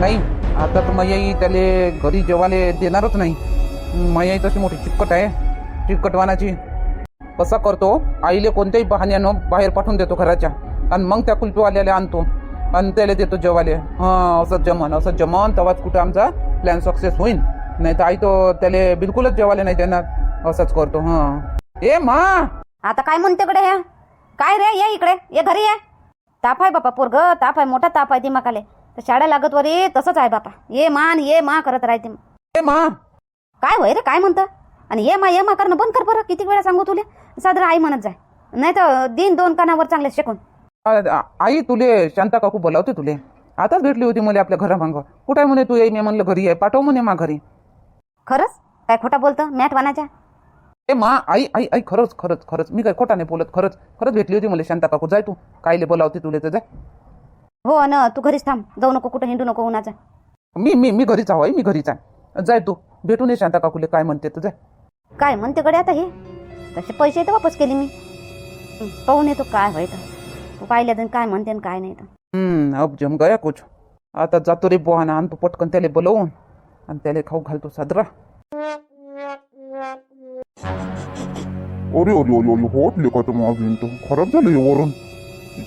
नाही आता तर मैयाई त्याले घरी जेवायला देणारच नाही. मैयाई तशी मोठी चिकट आहे चिकटवानाची. कसा करतो? आईले कोणत्याही बहाण्यानं बाहेर पाठवून देतो घराच्या. आणि मग त्या कुलपीवाल्याला आणतो. आणि त्याला देतो जेवाले हां असं जमन असं जमन तेव्हाच कुठं आमचा प्लॅन सक्सेस होईल नाही तर आई तो त्याला बिलकुलच जेवाले नाही देणार. असंच करतो हां. ए मा! आता काय म्हणते कडे ह्या काय रे ये इकडे ये घरी ये. ताप आहे बापा पोरग ताप आहे मोठा ताप आहे दिमाकाले शाळा लागत वरी तसंच आहे बापा. ये मान ये मा करत राहते ए मा. काय होय रे काय म्हणतं? आणि ये मा ये मा करणं बंद कर बरं किती वेळा सांगू तुले? साधारण आई म्हणत जाय नाही तर दिन दोन कानावर चांगले शिकून. आ- आई तुले शांता काकू बोलावते तुले. आताच भेटली होती मला आपल्या घरामांग. कुठे म्हणे तू येई मी म्हणलं घरी आहे पाठव म्हणे मा घरी. खरंच? काय खोटा बोलतं? मॅट वानाच्या ए मा आई आई आई खरंच खरंच खरंच. मी काय खोटा नाही बोलत खरंच खरंच भेटली होती मला शांता काकू. जाय तू. कायले बोलावते तुले तर जाय. हो न तू घरीच थांब. जाऊ नको कुठं हिंडू नको उन्हाचा. मी मी मी घरीच आहो मी घरीच आहे. जाय तू. भेटून ये शांता काकूले काय म्हणते जाय. काय म्हणते कडे आता हे? तसे पैसे तर वापस केले मी. पाहून येतो काय होय तर. तू पाहिलं तर काय म्हणते आणि काय नाही तर. हम्म अब जम गया कुछ. आता जातो रे बुवाना आणतो पटकन त्याला बोलवून. आणि त्याला खाऊ घालतो साजरा. अरे अरे अरे अरे होत लेखाचं मग भिंत खराब झालं हे वरून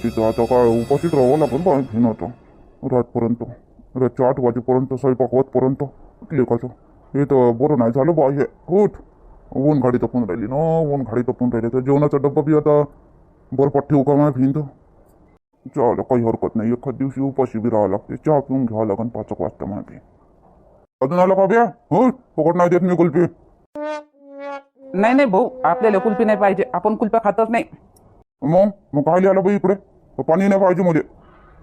तिथे आता काय उपाशीच राहावं लागेल बा भिन आता. रातपर्यंत. रातच्या आठ वाजेपर्यंत स्वयंपाक होतपर्यंत लेखाचं हे तर बरं नाही झालं बा हे होत ऊन गाडी तपून राहिली ना. ऊन गाडी तपून राहिली. तर जेवणाचा डब्बा बी आता बरपाट ठेवू का माझ्या भिंत? चाल काही हरकत नाही. एखाद दिवशी उपाशी बी राहावं लागते. चहा पिऊन घ्यावं लागेल पाच एक वाजता माझी अजून आला का बिया हो पकड नाही देत मी कुल्फी. नाही नाही भाऊ. आपल्याला कुल्फी नाही पाहिजे. आपण कुल्फ्या खातच नाही. मग? मग काय आला बाई इकडे? पाणी नाही पाहिजे मध्ये.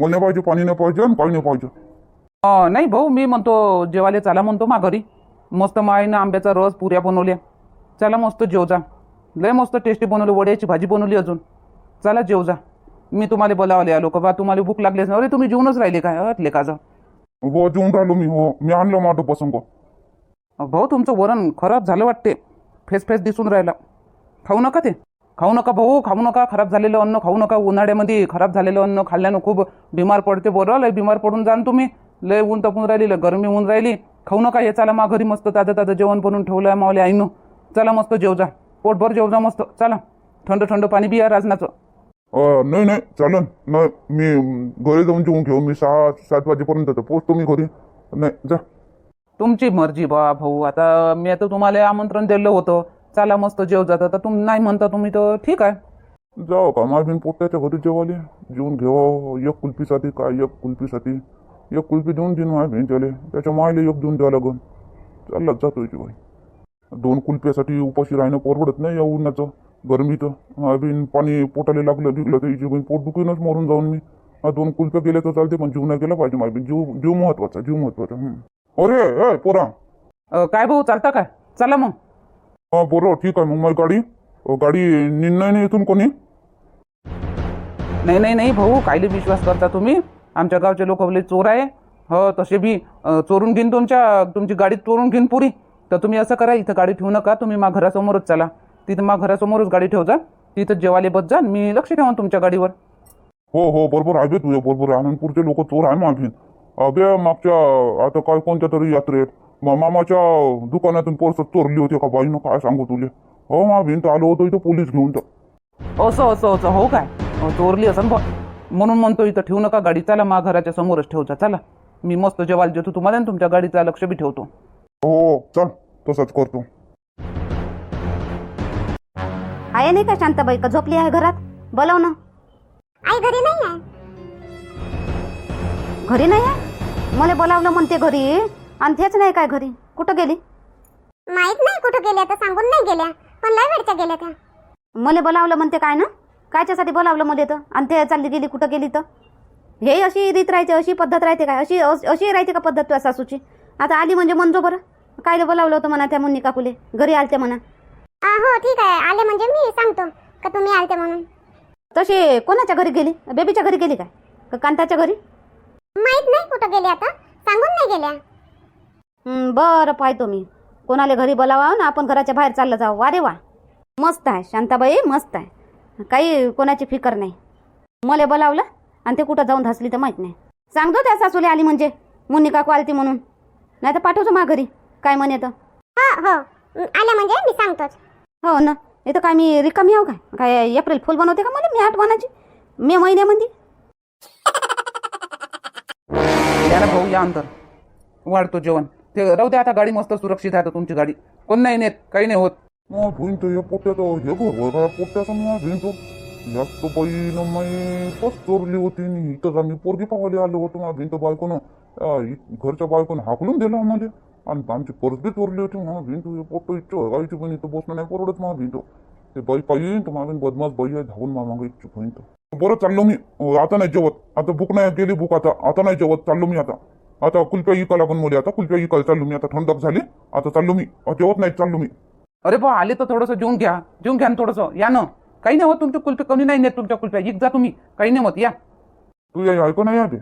मला नाही पाहिजे पाणी नाही पाहिजे आणि काही नाही पाहिजे. अं, नाही भाऊ मी म्हणतो जेवायला चला म्हणतो मा घरी. मस्त माईनं आंब्याचा रस पुऱ्या बनवल्या. चला मस्त जेव जा. लय मस्त टेस्टी बनवली वड्याची भाजी बनवली अजून. चला जेव जा. मी तुम्हाला बोलावले आलो का? बा तुम्हाला भूक लागली अरे तुम्ही जेवूनच राहिले काय? अटले का जा हो जेवून राहिलो मी हो. मी आणलं माझं पसंत भाऊ तुमचं वरण खराब झालं वाटते. फेस फेस दिसून राहिला. खाऊ नका ते. खाऊ नका भाऊ खाऊ नका खराब झालेलं अन्न खाऊ नका उन्हाळ्यामध्ये खराब झालेलं अन्न खाल्ल्यानं खूप बिमार पडते बरं लय बिमार पडून जाण तुम्ही. लय ऊन तपून राहिली लय गरमी होऊन राहिली. खाऊ नका हे चला मा घरी मस्त ताजं ताजं जेवण बनवून ठेवलं आहे मावले आईनं. चला मस्त जेव जा. पोटभर जेव जा मस्त. चला. थंड थंड पाणी बिया राजनाचं. नाही नाही चालन. नाही मी घरी जाऊन जेवून घेऊ मी सहा सात वाजेपर्यंत पोचतो मी घरी. नाही जा. तुमची मर्जी बा भाऊ. आता मी आता तुम्हाला आमंत्रण दिलं होतं. चला मस्त जेव जाता. तर तुम नाही म्हणता तुम्ही तर ठीक आहे. जाऊ का? माझ्या पोट्याच्या घरी जेवाले. जेवून घेवा. एक कुल्फीसाठी काय? एक कुल्फीसाठी. एक कुल्फी देऊन देईन माझ्या भेंच्याले त्याच्या मायला एक देऊन द्यावं लागन. चाललाच जातो बाई दोन कुल्फ्यासाठी उपाशी राहणं परवडत नाही या उन्हाचं गरमीचं. बिन पाणी पोटाला लागलं बिगलं तर हिची बहीण पोट दुखीनच मरून जाऊन मी. हा दोन कुल्फ्या गेल्या तर चालते पण जीव नाही गेला पाहिजे माझी जीव जीव महत्त्वाचा जीव महत्त्वाचा. अरे पोरा. काय भाऊ चालता काय? चला मग. हा बरोबर ठीक आहे. मग माझी गाडी अ, गाडी निर्णय नाही इथून कोणी? नाही नाही नाही भाऊ कायले विश्वास करता तुम्ही. आमच्या गावचे लोक बोले चोर आहे. हो तसे बी अं, चोरून घेईन तुमच्या तुमची गाडी चोरून घेईन पुरी. तर तुम्ही असं करा इथं गाडी ठेवू नका. तुम्ही मा घरासमोरच चला. तिथं मा घरासमोरच गाडी ठेव जा. तिथं जेवाले बस जा. मी लक्ष ठेवा तुमच्या गाडीवर. हो हो बरोबर आहे बे तुझ्या बरोबर आहे. आनंदपूरचे लोक चोर आहे मागीन अबे मागच्या आता काय कोणत्या तरी यात्रेत? म- मामाच्या दुकानातून पर्स चोरली होती का बाईनं? काय सांगू तुले? हो मा भिंत आलो होतो इथं पोलीस घेऊन. तर असं असं असं. हो काय? अं, चोरली असं बा. म्हणून म्हणतो इथं ठेवू नका गाडी चला मा घराच्या समोरच ठेव जा चला. मी मस्त जेवायला देतो तुम्हाला आणि तुमच्या गाडीचा लक्ष बी ठेवतो. हो. चल तसंच करतो. आहे नाही का शांताबाई? का झोपली आहे घरात? बोलाव ना. आई घरी नाही आहे. घरी नाही आहे? मला बोलावलं म्हणते घरी. आणि तेच नाही काय घरी. कुठं गेली? माहीत नाही कुठं गेल्या तर सांगून नाही गेल्या. पण लय वेळच्या गेल्या त्या. मला बोलावलं म्हणते काय ना? कायच्यासाठी बोलावलं मला तर? आणि ते चालली गेली कुठं गेली तर? हे अशी रीत राहते अशी पद्धत राहते काय? अशी अशी राहते का पद्धत तुझ्या सासूची? आता आली म्हणजे म्हणजो बरं. कायले बोलावलं होतं म्हणा त्या मुन्नी काकुले? घरी आलते म्हणा. आ, हो ठीक आहे. आले म्हणजे मी सांगतो. का तुम्ही आलते म्हणून? तशी कोणाच्या घरी गेली? बेबीच्या घरी गेली काय? का कांताच्या घरी? माहीत नाही कुठं गेले आता. सांगून नाही गेल्या. बरं पाहतो मी. कोणाला घरी बोलावा ना आपण घराच्या बाहेर चाललं जाऊ वा रे वा मस्त आहे शांताबाई मस्त आहे. काही कोणाची फिकर नाही. मला बोलावलं आणि ते कुठं जाऊन धसली तर माहीत नाही. सांगतो त्या सासूले आली म्हणजे. मुन्नी काकू आलती म्हणून. नाही तर पाठवतो मा घरी. काय म्हणे तर. हो हो. आल्या म्हणजे मी सांगतोच. हो ना. इथं काय मी रिकामी आहो काय? काय एप्रिल फुल बनवते का मला? मी आठवणाची मे महिन्यामध्ये भाऊ या अंतर वाढतो जेवण. ते राहू द्या आता गाडी मस्त सुरक्षित आहे आता तुमची गाडी. कोण नाही नेत काही नाही होत. मग भिंत हे पोट्याचं हे घर पोट्याचं मग भिंत. जास्त बाई न माई चोरली होती आणि इथंच आम्ही पोरगी पाहायला आलो होतो मग भिंत बायकोनं घरच्या बायकोनं हाकलून दिलं आम्हाला. आणि आमची पर्स बी चोरली होती मग भिंत हे पोट इच्छा गाईची पण इथं बसणं नाही परवडत मग भिंत. ते बाई पाहिजे तर मागून बदमाश बाई आहे धावून मा मागे इच्छा भिंत. बरं चाललो मी. आता नाही जेवत. आता भूक नाही गेली भूक आता. आता नाही जेवत चाललो मी आता. आता कुलप्या इका लागून मुली आता कुलप्या इकायला चाललो मी आता थंडक झाली आता चाललो मी जेवत नाही चाललो मी. अरे बा आले तर थोडंसं जेवून घ्या जेवून घ्या ना थोडंसं. या ना. काही नाही होत तुमच्या कुल्फे कमी नाही नेत तुमच्या कुल्फ्या इक जा तुम्ही. काही नाही होत या. तू या ऐकू नाही आले?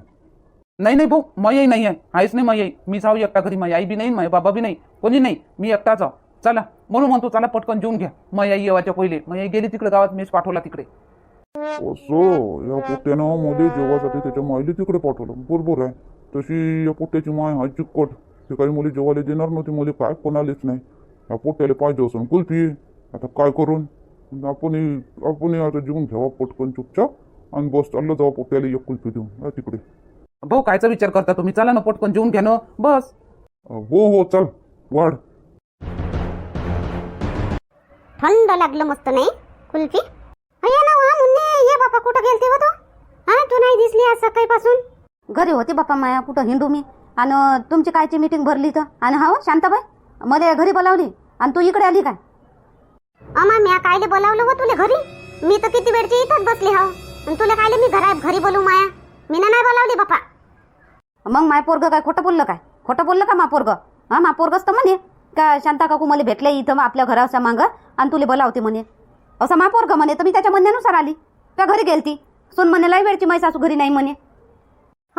नाही नाही भाऊ मयाही नाही आहे. आहेच नाही मयाई. मी जाऊ एकटा घरी माझी आई बी नाही माझे बाबा बी नाही कोणी नाही. मी एकटाच आहो चला म्हणून म्हणतो चला पटकन जेवून घ्या. मयाई येवाच्या पहिले मयाई गेली तिकडे गावात मेस पाठवला तिकडे. असो या पोट्यानं मध्ये जेवासाठी त्याच्या मायली तिकडे पाठवलं. बरोबर आहे. तशी या पोट्याची माय हा चिकट. ते काही मुली जेवायला देणार नव्हती मुली काय कोणालेच नाही. या पोट्याला पाहिजे असून कुल्फी आता काय करून? आपण आपण आता जेवून घ्यावा पटकन चुपचाप आणि बस चाललं जावा पोट्याला एक कुल्फी देऊन. तिकडे. भाऊ कायचा विचार करता तुम्ही? चला ना पटकन जेवून घ्या ना. बस. हो हो चल. वाढ. थंड लागलं मस्त नाही? कुल्फी अय्या ना वा मुन्ने. ये बापा कुठं गेलते व तू? हा तू नाही दिसली आज सकाळपासून? घरी होते बाप्पा माया कुठं हिंडू मी? आणि तुमची कायची मीटिंग भरली तर आणि हा हो, शांताबाई मला घरी बोलावली. आणि तू इकडे आली काय? अमा म्या कायले बोलावलं व तुले घरी? मी तर किती वेळची इथंच बसली हाव. आणि तुला कायले मी घरात घरी बोलू माया? मी नाही बोलावली बापा मग माय पोरग काय खोटं बोललं काय? खोटं बोललं का मा पोरग? हा मा पोरगच तर म्हणे. का शांता काकू मला भेटले इथं मग आपल्या घराच्या मागं आणि तुले बोलावते म्हणे. असं मा पोरग म्हणे तर मी त्याच्या म्हणण्यानुसार आली. त्या घरी गेलती. सून म्हणे लय वेळची मै सासू घरी नाही म्हणे.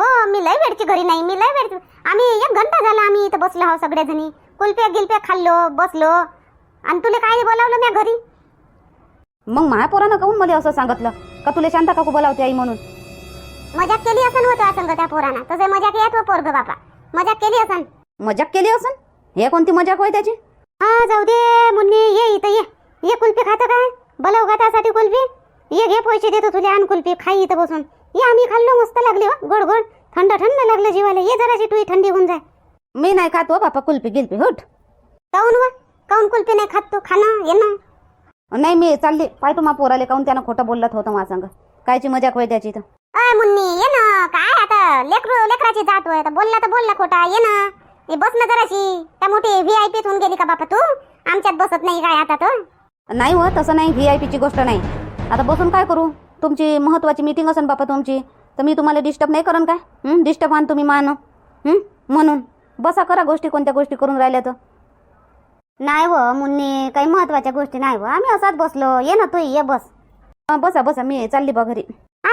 हो मी लय वेळची घरी नाही मी लय वेळ आम्ही एक घंटा झाला आम्ही इथं बसलो आहो सगळेजणी. कुल्प्या गिल्प्या खाल्लो बसलो. आणि तुला काय बोलावलं म्या घरी? मग माया पोरानं काहून मला असं सांगितलं? का तुला शांता काकू बोलावते आई म्हणून? मजाक केली असन होतं असं त्या पोरानं. तसं मजाक येत व पोरग बापा. मजाक केली असन? मजाक केली असन? हे कोणती मजाक होय त्याची? हा जाऊ दे मुन्नी ये इथं ये. ये कुल्फी खातं काय? बोलाव का त्यासाठी कुल्फी. ये घे पैसे देतो तुला आण कुल्फी. खाई इथं बसून. ये आम्ही खाल्लो मस्त लागली हो गोड गोड. थंड थंड लागलं जीवाला. ये जराशी तुही थंडी होऊन जाय. मी नाही खात हो बापा कुल्फी गिल्फी हुट काऊन व? काऊन कुल्फी नाही खात तू? खाणं ये ना. नाही मी चालली. पाय तू मा पोराले काहून त्यानं खोटं बोलत होतं मा सांग? कायची मजाक होय त्याची तर? अय मुन्नी ये ना. काय आता? लेकरू लेकराची जात होय. तर बोलला तर बोलला खोटा ये ना. हे बस ना जराशी. त्या मोठी व्ही आय होऊन गेली का बापा तू? आमच्यात बसत नाही काय आता तर नाही हो तसं नाही. व्ही आय पीची गोष्ट नाही. आता बसून काय करू? तुमची महत्त्वाची मीटिंग असेल बापा तुमची. तर मी तुम्हाला डिस्टर्ब नाही करन काय? डिस्टर्ब आण तुम्ही मान हं? म्हणून. बसा करा गोष्टी कोणत्या गोष्टी करून राहिल्या तर. नाही व मुन्नी काही महत्त्वाच्या गोष्टी नाही व आम्ही असाच बसलो. ये ना तू ये बस. हं, बसा बसा. मी चालली बा घरी.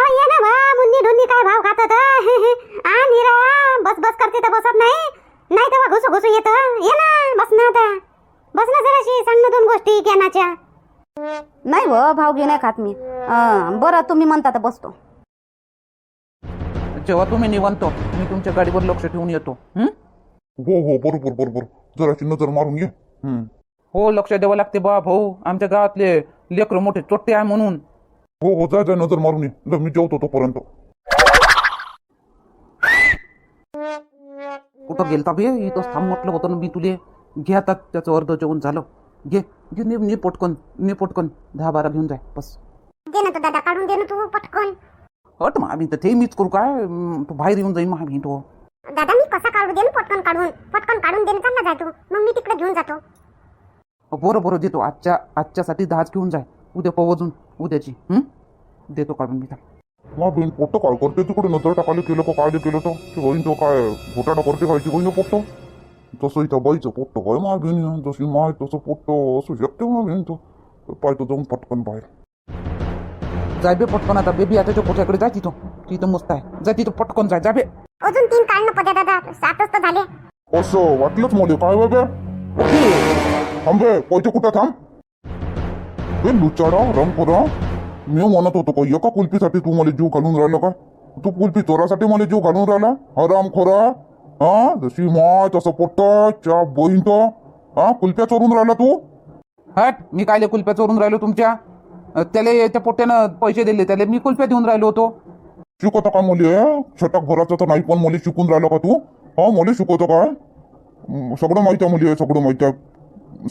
ये ना बा मुन्नी ढुन्नी काय भाव खात होत आ निरा बस बस करते तर बसत नाही. नाही तेव्हा घुसू घुसू येत. ये ना बस ना आता. बस ना जराशी सांग ना दोन गोष्टी ज्ञानाच्या नाही हो भाव घे नाही खात मी. अं, बरं तुम्ही म्हणता तर बसतो. जेव्हा तुम्ही निवंतो मी तुमच्या गाडीवर लक्ष ठेवून येतो. हं? हो हो बरोबर बरोबर. जराची नजर मारून ये. हम्म. हो लक्ष द्यावं लागते बा भाऊ. आमच्या गावातले लेकरं मोठे चोट्टे आहे म्हणून. हो हो जा जा नजर मारून ये. जा, मी जेवतो तोपर्यंत. कुठं गेलता बे? इथंच थांब म्हटलं होतं ना मी तुले. घे आता त्याचं अर्ध जेवण झालं. घे घे ने ने पटकन ने पटकन. दहा बारा घेऊन जाय बस. दे ना तू दादा काढून दे ना तू पटकन. हट मग आम्ही तर ते मीच करू काय? अं, तू बाहेर येऊन जाईन मग तो. दादा मी कसा काढू दे ना पटकन काढून? पटकन काढून दे ना चालला जाय तू. मग मी तिकडे घेऊन जातो. बरं बरं देतो. आजच्या आजच्यासाठी दहाच घेऊन जाय. उद्या पवजून उद्याची हं? देतो काढून मी त्याला. मग बहीण पोट्ट काय करते तिकडे. नजर टाकायला केलं का काय केलं तर? ते बहीण तो काय घोटाळा करते खायची बहीण पोट्ट? तसं इथं बाईचं पोट्ट काय मा बहीण जशी माय तसं पोट्ट असू शकते मा बहीण तो पाहतो जाऊन पटकन बाहेर. जाय बे पटकन आता. बेबी आताच्या पोट्याकडे जाय तिथं. तिथं मस्त आहे. जा तिथं पटकन जाय. जा बे अजून तीन काढ ना पद्या दादा. सातच तर झाले. असं वाटलंच मला. काय बाबा? थांबे पैसे कुठं थांब? बे लुचाडा रंगपुरा. मी म्हणत होतो का एका कुल्फीसाठी तू मला जीव घालून राहिला का? तू कुल्फी चोरासाठी मला जीव घालून राहिला? हराम खोरा. हा? जशी माय तसं पोट्टच्या बहीण तो हा कुल्प्या चोरून राहिला तू? हट. मी कायले कुल्प्या चोरून राहिलो तुमच्या? त्याले त्या पोट्यानं पैसे दिले त्याला मी कुल्प्या देऊन राहिलो होतो. शिकवतो का मुली छटाक भराचं तर नाही पण मुली शिकून राहिलो का तू? हा मुली शिकवतो हं, सगळं माहिती आहे मुली सगळं माहिती आहे.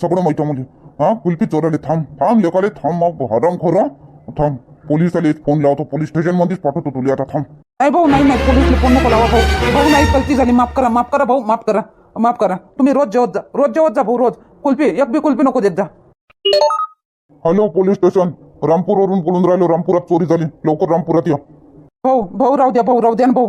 सगळं माहिती आहे मुली. हा कुल्फी चोराले थांब थांब लेकाले थांब मग हरम खोरं. थांब पोलिसाले फोन लावतो पोलीस स्टेशन मध्येच पाठवतो तुला आता थांब. नाही भाऊ नाही नाही पोलीसला फोन नको लावा भाऊ. भाऊ नाही गलती झाली माफ करा माफ करा भाऊ माफ करा माफ करा. तुम्ही रोज जेवत जा रोज जेवत जा भाऊ रोज. कुल्फी एक बी कुल्फी नको देत जा. Hello police station. रामपूरवरून बोलून राहिलो रामपुरात चोरी झाली. लवकर रामपुरात या. भाऊ भाऊ राहू द्या भाऊ राहू द्या ना भाऊ.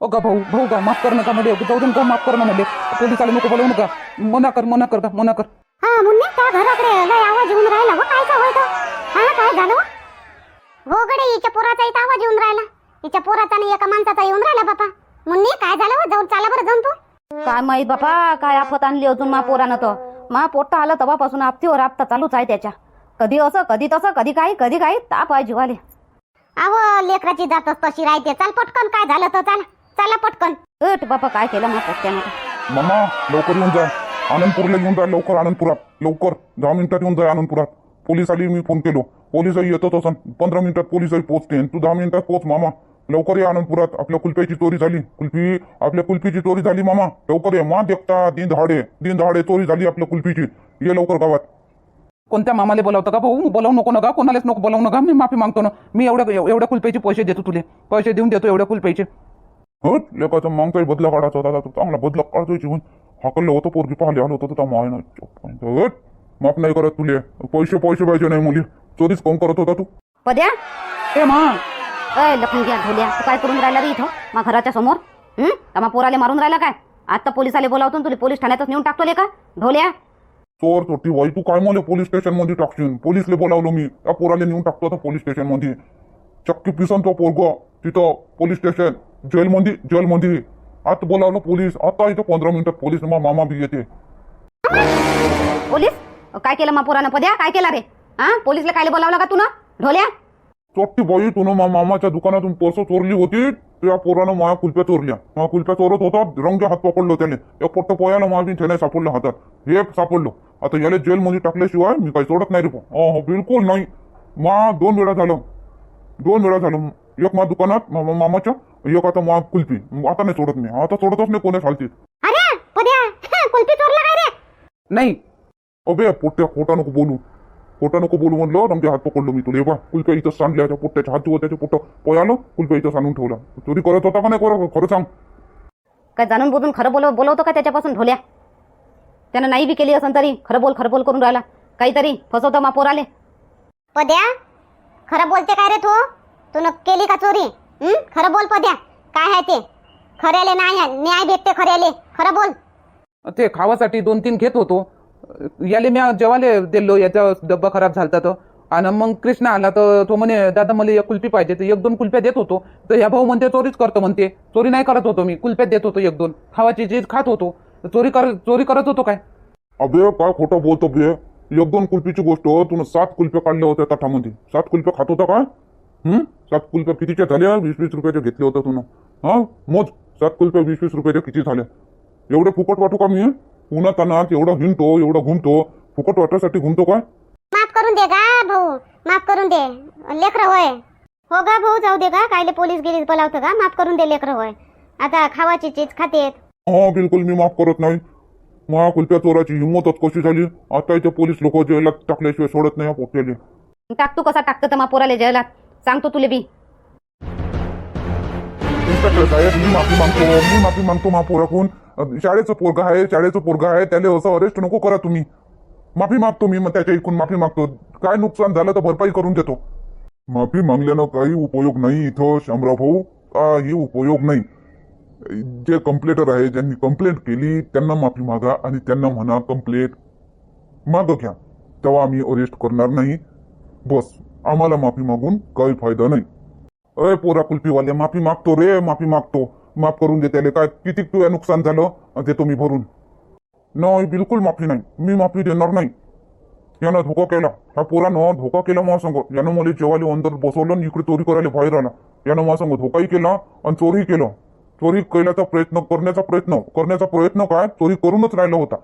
ओ का भाऊ भाऊ का माफ कर नका मध्ये जाऊ दे भाऊ माफ कर ना मध्ये पोलिसाला नको बोलवू नका. मना कर मना कर का मना कर. हा मुन्नी त्या घराकडे लय आवाज येऊन राहिला हो काय होय तो. हा काय झालं हो? हो गडे हिच्या पोराचा इथं आवाज येऊन राहिला. हिच्या पोराचा आणि एका माणसाचा येऊन राहिला बापा. मुन्नी काय झालं हो? जाऊन चाला बरं जाऊन तू. काय माहीत बापा काय आफत आणली अजून मा पोरानं तर. मा पोट्टा आलं तेव्हापासून आपतीवर आपता चालूच आहे त्याच्या. कधी असं कधी तसं कधी काही कधी काही ताप आहे जीवाले. अहो लेकराची जातच तशी राहते. चाल पटकन काय झालं तर चाल. चला पटकन. अट बापा काय केलं मा पोट्ट्यानं तर. मामा लवकर येऊन जा. आनंदपूरला येऊन जा लवकर आनंदपुरात. लवकर. दहा मिनिटात येऊन जा आनंदपुरात. पोलीस आली मी फोन केलो. पोलिसही येतच असं पंधरा मिनिटात पोलिसही पोहोचते. तू दहा मिनिटात पोहोच मामा. लवकर ये आनंदपुरात. आपल्या कुल्फ्याची चोरी झाली. कुल्फी आपल्या कुल्फीची चोरी झाली मामा. लवकर ये. मा देखता दिन दहाडे दिन दहाडे चोरी झाली आपल्या कुल्फीची ये लवकर गावात. कोणत्या मामाला बोलावतं का भाऊ? बोलावू नको नका कोणालाच नको बोलावू नका. मी माफी मागतो ना. मी एवढ्या एवढ्या कुलपैचे पैसे देतो तुले. पैसे देऊन देतो एवढ्या कुलपैचे हट लेकाचा मागचाही बदला काढायचा होता आता चांगला बदला काढतोय जीवन. हाकललं होतं पोरगी पाहिले आलं होतं तर माय माफ नाही करत तुले. पैसे पैसे पाहिजे नाही मुली. चोरीच कोण करत होता तू? पद्या? ए मा. अय लखनग्या ढोल्या तू काय करून राहिला रे इथं? मा घराच्या समोर? हं? का मा पोराले मारून राहिला काय? आता पोलिसाले बोलावतो न तुला पोलीस ठाण्यातच नेऊन टाकतो ले का ढोल्या चोर चोटी बाई तू काय मला पोलीस स्टेशनमध्ये टाकशील पोलीसले बोलावलो मी. त्या पोराला नेऊन टाकतो आता पोलीस स्टेशनमध्ये. चक्की पिसन तो पोरग तिथं पोलीस स्टेशन जेलमध्ये जेलमध्ये. आता बोलावलं पोलीस आता इथं पंधरा मिनिटात पोलीस मा मामा बी येते. पोलीस? काय केलं मा पोरानं? पद्या काय केला रे? हा? पोलीसला कायले बोलावलं का तू ना ढोल्या? चोट्टी बाई तुनं मा मामाच्या दुकानातून पर्स चोरली होती. त्या पोरानं माया कुल्प्या चोरल्या. माया कुल्प्या चोरत होता रंग हात पकडलो त्याने एक पोट्ट पोयाला माझी त्याने सापडलं हातात. हे सापडलो. आता याला जेलमध्ये टाकल्याशिवाय मी काही सोडत नाही रे पो. अहो बिलकुल नाही. मा दोन वेळा झालं. दोन वेळा झालं. एक मा दुकानात मा- मामाच्या एक आता मा कुल्फी. आता नाही सोडत मी. आता सोडतच नाही कोणी चालते अरे पद्या कुल्फी चोरला काय रे? नाही. अबे पोट्ट्या खोटा नको बोलू. खोटा नको बोलू म्हणलं रंगे हात पकडलो मी तुला. बा कुलप्या इथं सांडल्या त्या पोट्ट्याच्या हात त्याच्या पोट्ट पोयालं कुलप्या इथं सांडून ठेवला. चोरी करत होता का नाही करत खरं सांग. काय जाणून बुजून खरं बोलव बोलवतो का त्याच्यापासून ढोल्या? त्यानं नाही बी केली असं तरी खरं बोल खरं बोल करून राहिला. काहीतरी फसवतो मा पोराले. पद्या खरं बोलते काय रे तू? तू न केली का चोरी? हं? खरं बोल पद्या. काय आहे ते? खऱ्याले नाही न्याय भेटते खऱ्याले. खरं बोल. ते खावासाठी दोन तीन घेत होतो. याले मी जेवाले दिलो याचा डब्बा खराब झालता तर आणि मग कृष्णा आला तर तो म्हणे दादा मला एक कुल्फी पाहिजे. तर एक दोन कुल्फ्या देत होतो. तर ह्या भाऊ म्हणते चोरीच करतो म्हणते. चोरी नाही करत होतो मी. कुल्फ्यात देत होतो एक दोन खावाची चीज खात होतो. चोरी कर चोरी करत होतो काय? अबे काय खोटं बोलतो बे? एक दोन कुल्फीची गोष्ट तुला सात कुल्फ्या काढल्या होत्या ताटामध्ये. सात कुल्फ्या खात होता काय? हं? सात कुल्फ्या कितीच्या झाल्या वीस वीस रुपयाच्या घेतल्या होत्या तुनं. हा? मोज सात कुल्फ्या वीस वीस रुपयाच्या किती झाल्या एवढे फुकट वाटू का मी? उन्हात तानात एवढं हिंडतो एवढं घुमतो. फुकट वाटासाठी घुमतो काय? माफ करून दे का भाऊ. माफ करून दे. लेकरं होय. हो गा भाऊ जाऊ दे का कायले पोलीस गेलीस बोलावतं का माफ करून दे लेकरं होय. आता खावाची चीज खातेत. हा बिलकुल मी माफ करत नाही. मा कुल्प्या चोराची हिंमतच कशी झाली? आता इथे पोलीस लोक जेलात टाकल्याशिवाय सोडत नाही पोट्याले. टाक तू कसा टाकतं तर मा पोराले जेलात. सांगतो तुले बी. इन्स्पेक्टर साहेब मी माफी मागतो. मी माफी मागतो महापोराकडून अं, शाळेचं पोरगा आहे शाळेचं पोरगा आहे. त्याला असं अरेस्ट नको करा तुम्ही. माफी मागतो मी मग त्याच्या इकून माफी मागतो. काय नुकसान झालं तर भरपाई करून देतो. माफी मागल्यानं काही उपयोग नाही इथं शामराव भाऊ. काही उपयोग नाही. जे कंप्लेंटर आहे ज्यांनी कंप्लेंट केली त्यांना माफी मागा आणि त्यांना म्हणा कंप्लेंट मागं घ्या. तेव्हा आम्ही अरेस्ट करणार नाही. बस आम्हाला माफी मागून काही फायदा नाही. अय पोरा कुल्फीवाले माफी मागतो रे माफी मागतो. माफ करून दे त्याला. काय किती तुझ्या नुकसान झालं? देतो मी भरून. नाही बिलकुल माफी नाही. मी माफी देणार नाही. यानं धोका केला. ह्या पोरानं धोका केला मला सांग. यानं मला जेवायला अंदर बसवलं आणि इकडे चोरी करायला बाहेर आला. यानं मला सांग धोकाही केला आणि चोरीही केलं. चोरी केल्याचा प्रयत्न करण्याचा प्रयत्न करण्याचा प्रयत्न काय? चोरी करूनच राहिला होता.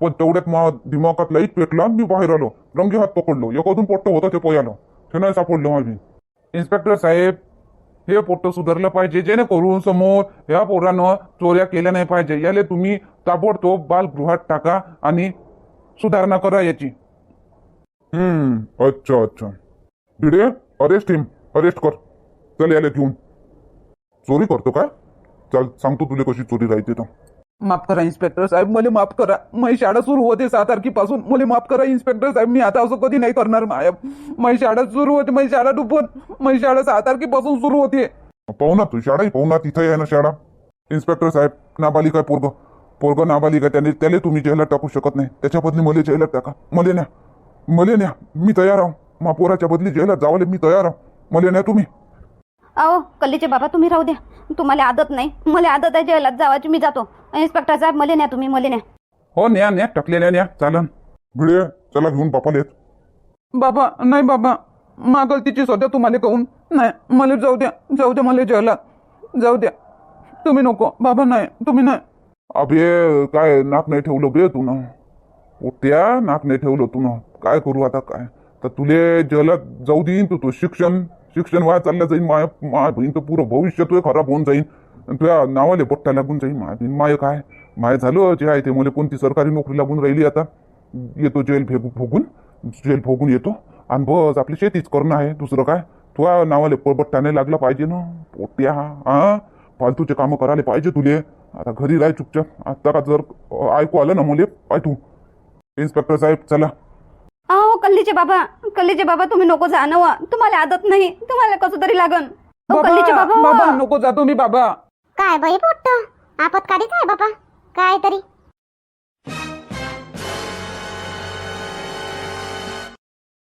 पण तेवढ्यात मा दिमागात लाइट पेटला मी बाहेर आलो. रंगी हात पकडलो. एखादून पोट्ट होतं ते पयालं. ते नाही सापडलं माझी. इन्स्पेक्टर साहेब हे पोट्ट सुधारलं पाहिजे. जेणेकरून समोर ह्या पोरानं चोऱ्या केल्या नाही पाहिजे. याले तुम्ही ताबडतोब बालगृहात टाका आणि सुधारणा करा याची. हम्म अच्छा अच्छा. भिडे अरेस्ट हिम अरेस्ट कर. चल याला घेऊन. चोरी करतो काय चल सांगतो तुला कशी चोरी राहते तर. माफ करा इन्स्पेक्टर साहेब मला माफ करा. माझी शाळा सुरू होते सात तारखेपासून. मला माफ करा इन्स्पेक्टर साहेब मी आता असं कधी नाही करणार मायब माझी शाळा सुरू होते माझी शाळा डुबून. माझी शाळा सहा तारखेपासून सुरू होते. पाहू ना तू शाळा पाहू ना तिथं आहे ना शाळा. इन्स्पेक्टर साहेब नाबालिक आहे पोरग. पोरग नाबालिक आहे त्याने त्याला तुम्ही जेलात टाकू शकत नाही. त्याच्या बदली मला जेलात टाका. मले न्या. मले न्या. मी तयार आहो. मा पोराच्या बदली जेलात जावाले मी तयार आहो. मले न्या तुम्ही. अहो कल्लीचे बाबा तुम्ही राहू द्या. तुम्हाला आदत नाही. मला आदत आहे जेलात जावाची मी जातो. इन्स्पेक्टर साहेब मले न्या तुम्ही मले न्या. हो न्या न्या टाकलेल्या न्या. चालन. भिडे चला घेऊन बापाला येत. बाबा नाही बाबा. मा गलतीची सध्या तुम्हाला कहून नाही. मला जाऊ द्या जाऊ द्या मला जेलात. जाऊ द्या. तुम्ही नको. बाबा नाही. तुम्ही नाही. अबे काय नाक नाही ठेवलं बे तू ना? त्या नाक नाही ठेवलं तू ना? काय करू आता काय? तर तुले जेलात जाऊ देईन तू तो शिक्षण. शिक्षण वाया चालल्या जाईन माय माय बहीण तर पुरं भविष्य तुझे खराब होऊन जाईन. आणि तुझ्या नावाले पट्टा लागून जाईन माय बहीण माय काय? माय झालं जे आहे ते मला कोणती सरकारी नोकरी लागून राहिली आता? येतो जेल फेकू फोगून जेल फोगून येतो. आणि बस आपली शेतीच करणं आहे. दुसरं काय? तुझ्या नावाले पट्टा नाही लागला पाहिजे ना. पोट्या हा फालतूचे कामं करायला पाहिजे तुले. आता घरी राह चुपचाप. आता का जर ऐकू आलं ना मुले? पाय तू. इन्स्पेक्टर साहेब चला. अहो कल्लीचे बाबा कल्लीचे बाबा तुम्ही नको जा ना वा. तुम्हाला आदत नाही. तुम्हाला कसं तरी लागन. अहो, कल्लीचे बाबा बाबा बाबा. नको जातो मी बाबा. काय बाई पोट्ट? आपत्कालीच आहे बापा काय तरी